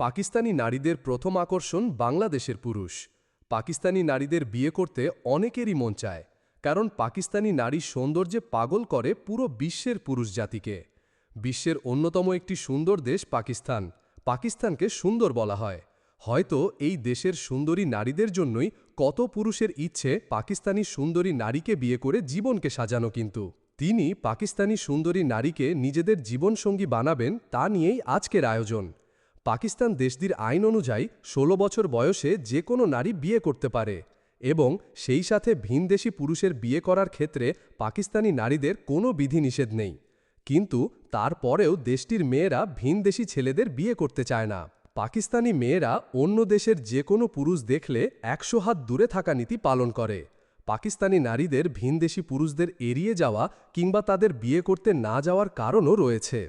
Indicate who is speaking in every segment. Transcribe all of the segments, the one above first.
Speaker 1: পাকিস্তানি নারীদের প্রথম আকর্ষণ বাংলাদেশের পুরুষ। পাকিস্তানি নারীদের বিয়ে করতে অনেকেরই মন চায়, কারণ পাকিস্তানি নারীর সৌন্দর্যে পাগল করে পুরো বিশ্বের পুরুষ জাতিকে। বিশ্বের অন্যতম একটি সুন্দর দেশ পাকিস্তান, পাকিস্তানকে সুন্দর বলা হয়। হয়তো এই দেশের সুন্দরী নারীদের জন্যই কত পুরুষের ইচ্ছে পাকিস্তানি সুন্দরী নারীকে বিয়ে করে জীবনকে সাজানো কিন্তু। তিনি পাকিস্তানি সুন্দরী নারীকে নিজেদের জীবনসঙ্গী বানাবেন তা নিয়েই আজকের আয়োজন। পাকিস্তান দেশটির আইন অনুযায়ী ১৬ বছর বয়সে যে কোনো নারী বিয়ে করতে পারে এবং সেই সাথে ভিনদেশী পুরুষের বিয়ে করার ক্ষেত্রে পাকিস্তানি নারীদের কোনো বিধিনিষেধ নেই। কিন্তু তারপরেও দেশটির মেয়েরা ভিনদেশী ছেলেদের বিয়ে করতে চায় না। পাকিস্তানি মেয়েরা অন্য দেশের যে কোনো পুরুষ দেখলে একশো হাত দূরে থাকা নীতি পালন করে। পাকিস্তানি নারীদের ভিনদেশী পুরুষদের এড়িয়ে যাওয়া কিংবা তাদের বিয়ে করতে না যাওয়ার কারণও রয়েছে।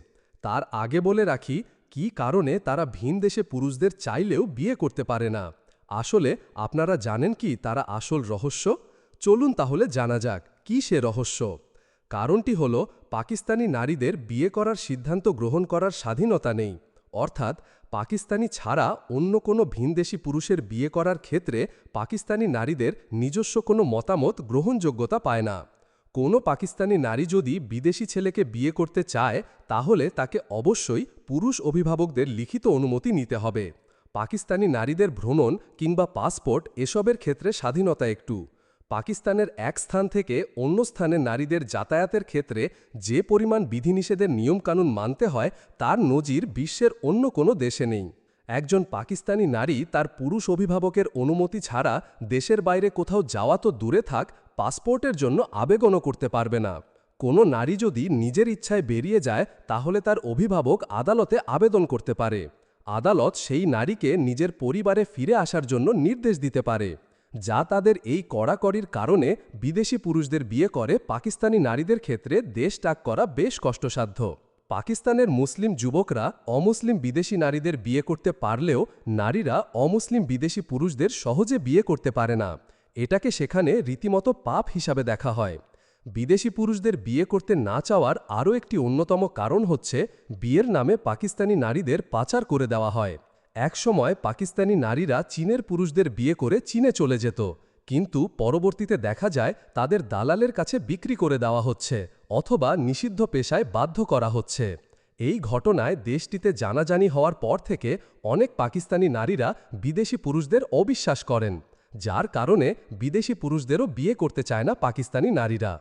Speaker 1: তার আগে বলে রাখি কী কারণে তারা ভিন দেশে পুরুষদের চাইলেও বিয়ে করতে পারে না? আসলে আপনারা জানেন কি তারা আসল রহস্য? চলুন তাহলে জানা যাক, কী সে রহস্য? কারণটি হল, পাকিস্তানি নারীদের বিয়ে করার সিদ্ধান্ত গ্রহণ করার স্বাধীনতা নেই। অর্থাৎ, পাকিস্তানি ছাড়া অন্য কোনো ভিনদেশী পুরুষের বিয়ে করার ক্ষেত্রে পাকিস্তানি নারীদের নিজস্ব কোনো মতামত গ্রহণযোগ্যতা পায় না। কোনো পাকিস্তানি নারী যদি বিদেশি ছেলেকে বিয়ে করতে চায়, তাহলে তাকে অবশ্যই পুরুষ অভিভাবকদের লিখিত অনুমতি নিতে হবে। পাকিস্তানি নারীদের ভ্রমণ কিংবা পাসপোর্ট এসবের ক্ষেত্রে স্বাধীনতা একটু। পাকিস্তানের এক স্থান থেকে অন্য স্থানে নারীদের যাতায়াতের ক্ষেত্রে যে পরিমাণ বিধিনিষেধের নিয়মকানুন মানতে হয়, তার নজির বিশ্বের অন্য কোনো দেশে নেই। একজন পাকিস্তানি নারী তার পুরুষ অভিভাবকের অনুমতি ছাড়া দেশের বাইরে কোথাও যাওয়া তো দূরে থাক পাসপোর্টের জন্য আবেদনও করতে পারবে না। কোনো নারী যদি নিজের ইচ্ছায় বেরিয়ে যায়, তাহলে তার অভিভাবক আদালতে আবেদন করতে পারে। আদালত সেই নারীকে নিজের পরিবারে ফিরে আসার জন্য নির্দেশ দিতে পারে, যা তাদের এই কড়াকড়ির কারণে বিদেশি পুরুষদের বিয়ে করে পাকিস্তানি নারীদের ক্ষেত্রে দেশ ত্যাগ করা বেশ কষ্টসাধ্য। পাকিস্তানের মুসলিম যুবকরা অমুসলিম বিদেশি নারীদের বিয়ে করতে পারলেও নারীরা অমুসলিম বিদেশি পুরুষদের সহজে বিয়ে করতে পারে না। এটাকে সেখানে রীতিমতো পাপ হিসাবে দেখা হয়। বিদেশি পুরুষদের বিয়ে করতে না চাওয়ার আরও একটি অন্যতম কারণ হচ্ছে বিয়ের নামে পাকিস্তানি নারীদের পাচার করে দেওয়া হয়। একসময় পাকিস্তানি নারীরা চীনের পুরুষদের বিয়ে করে চীনে চলে যেত, কিন্তু পরবর্তীতে দেখা যায় তাদের দালালের কাছে বিক্রি করে দেওয়া হচ্ছে অথবা নিষিদ্ধ পেশায় বাধ্য করা হচ্ছে। এই ঘটনায় দেশটিতে জানাজানি হওয়ার পর থেকে অনেক পাকিস্তানি নারীরা বিদেশি পুরুষদের অবিশ্বাস করেন। যার কারণে বিদেশি পুরুষদেরও বিয়ে করতে চায় না পাকিস্তানি নারীরা।